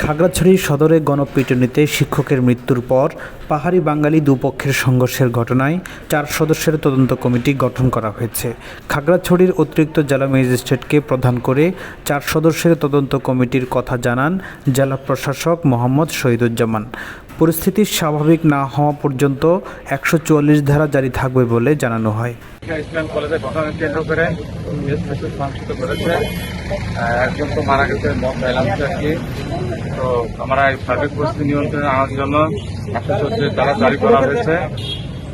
খাগড়াছড়ি সদরে গণপিটুনিতে শিক্ষকের মৃত্যুর পর পাহাড়ি বাঙালি দুপক্ষের সংঘর্ষের ঘটনায় চার সদস্যের তদন্ত কমিটি গঠন করা হয়েছে। খাগড়াছড়ির অতিরিক্ত জেলা ম্যাজিস্ট্রেটকে প্রধান করে চার সদস্যের তদন্ত কমিটির কথা জানান জেলা প্রশাসক মোহাম্মদ শহীদুজ্জামান। পরিস্থিতি স্বাভাবিক না হওয়া পর্যন্ত একশো চুয়াল্লিশ ধারা জারি থাকবে বলে জানানো হয়। ইসলাম কলেজে ঘটনা কেন্দ্র করে নিউজ করেছে। একজন তো মারা গেছে আর কি তো আমরা এই সার্বিক পরিস্থিতি নিয়ন্ত্রণে আনার জন্য একশো চৌত্রিশ দ্বারা জারি করা হয়েছে।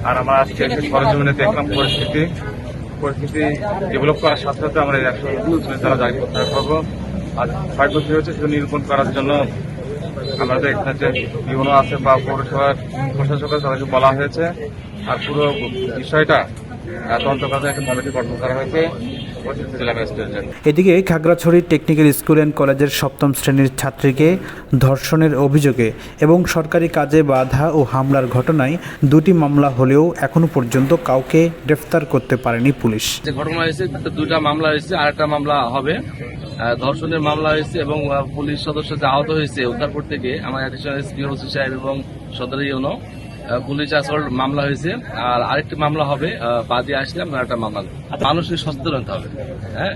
আর আমরা আজকে এসে সরজমিনে দেখলাম পরিস্থিতি। পরিস্থিতি ডেভেলপ করার সাথে সাথে আমরা একশো চৌত্রিশ দ্বারা জারি করতে পারব। আর ক্ষয়ক্ষতি হয়েছে সেটা নিরূপণ করার জন্য আমাদের এখানে যে ইউনো আছে বা পৌরসভার প্রশাসক আছে তাদেরকে বলা হয়েছে। আর পুরো বিষয়টা এদিকে খাগড়াছড়ি টেকনিক্যাল স্কুল অ্যান্ড কলেজের সপ্তম শ্রেণির ছাত্রীকে ধর্ষণের অভিযোগে এবং সরকারি কাজে বাধা ও হামলার ঘটনায় দুটি মামলা হলেও এখনও পর্যন্ত কাউকে গ্রেফতার করতে পারেনি পুলিশ। যে ঘটনা হয়েছে দুটা মামলা হয়েছে আর একটা মামলা হবে। আহ, ধর্ষণের মামলা হয়েছে এবং পুলিশ সদস্য যে আহত হয়েছে উদ্ধারপুর থেকে আমার অ্যাডিশনাল এসপি ওসি সাহেব এবং সদর ইউনো। পুলিশ আসল মামলা হয়েছে। আর আরেকটি মামলা হবে বাদী আসলে আমরা একটা মামলা। মানুষকে সচেতন হতে হবে। হ্যাঁ?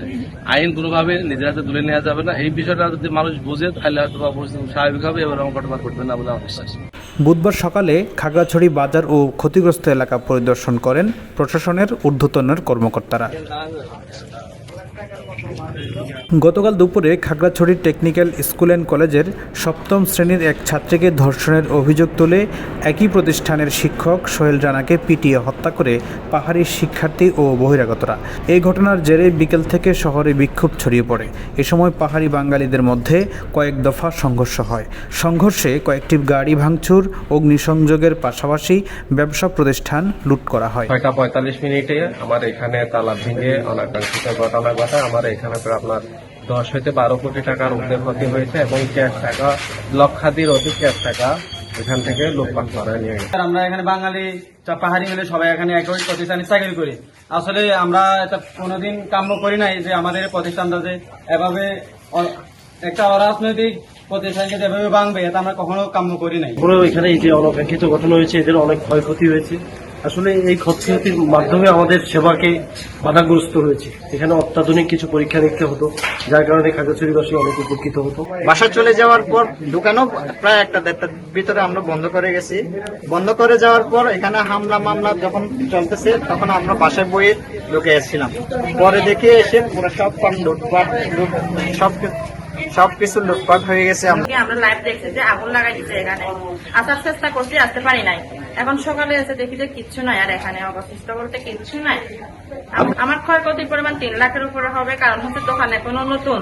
আইন কোনোভাবে নিজের হাতে তুলে নেওয়া যাবে না। এই বিষয়টা যদি মানুষ বুঝে, তাহলে হয়তো বা স্বাভাবিক হবে এবং ঘটনা ঘটবে না বলে আমার বিশ্বাস। বুধবার সকালে খাগড়াছড়ি বাজার ও ক্ষতিগ্রস্ত এলাকা পরিদর্শন করেন প্রশাসনের ঊর্ধ্বতনের কর্মকর্তারা। গতকাল দুপুরে খাগড়াছড়ি টেকনিক্যাল স্কুল অ্যান্ড কলেজের সপ্তম শ্রেণির এক ছাত্রীকে ধর্ষণের অভিযোগ তুলে একই প্রতিষ্ঠানের শিক্ষক সোহেল রানাকে পিটিয়ে হত্যা করে পাহাড়ি শিক্ষার্থী ও বহিরাগতরা। এই ঘটনার জেরে বিকেল থেকে শহরে বিক্ষোভ ছড়িয়ে পড়ে। এ সময় পাহাড়ি বাঙালিদের মধ্যে কয়েক দফা সংঘর্ষ হয়। সংঘর্ষে কয়েকটি গাড়ি ভাঙচুর, অগ্নিসংযোগের পাশাপাশি ব্যবসা প্রতিষ্ঠান লুট করা হয়। ছয়টা পঁয়তাল্লিশ মিনিটে আমার এখানে তালা ভেঙে অনাকাঙ্ক্ষিত ঘটনা ঘটে আমার এখানে প্রায় আপনার দশ হইতে বারো কোটি টাকার উদ্যোগ ক্ষতি হয়েছে এবং ক্যাশ টাকা লক্ষাধিক অধিক ক্যাশ টাকা এখান থেকে লোকপান করা নিয়ে গেছে। আমরা এখানে বাঙালি পাহাড়ি মিলে সবাই এখানে একই প্রতিষ্ঠানে চাকরি করি। আসলে আমরা এটা কোনোদিন কাম্য করি নাই যে আমাদের এই প্রতিষ্ঠানটা যে এভাবে একটা অরাজনৈতিক প্রতিষ্ঠানকে যেভাবে ভাঙবে এটা আমরা কখনো কাম্য করি নাই। তারপরেও এখানে এই যে অনাকাঙ্ক্ষিত ঘটনা হয়েছে এদের অনেক ক্ষয়ক্ষতি হয়েছে। আসলে এই ক্ষয়ক্ষতির মাধ্যমে আমাদের সেবাকে বাধাগ্রস্ত হয়েছে এখানে অত্যাধুনিক কিছু পরীক্ষা নিরীক্ষা হতো যার কারণে খাগড়াছড়িবাসী অনেক উপকৃত হতো। বাসা চলে যাওয়ার পর দোকানও প্রায় একটা দেড়টার ভিতরে আমরা বন্ধ করে গেছি। বন্ধ করে যাওয়ার পর এখানে হামলা মামলা যখন চলতেছে তখন আমরা বাসায় বইয়ে ঢুকে এসেছিলাম। পরে দেখে এসে পুরো সব পান লুটপাট লুট- সব সবকিছু লুটপাট হয়ে গেছে। আমরা লাইভ দেখছি যে আগুন লাগাই দিচ্ছে এখানে। আসার চেষ্টা করছি আসতে পারি নাই। এখন সকালে আছে দেখি যে কিচ্ছু নাই, আর এখানে অবশিষ্ট বলতে কিচ্ছু নাই। আম- আমার ক্ষয়ক্ষতির পরিমাণ তিন লাখের উপরে হবে, কারণ হচ্ছে দোকানে এখনও নতুন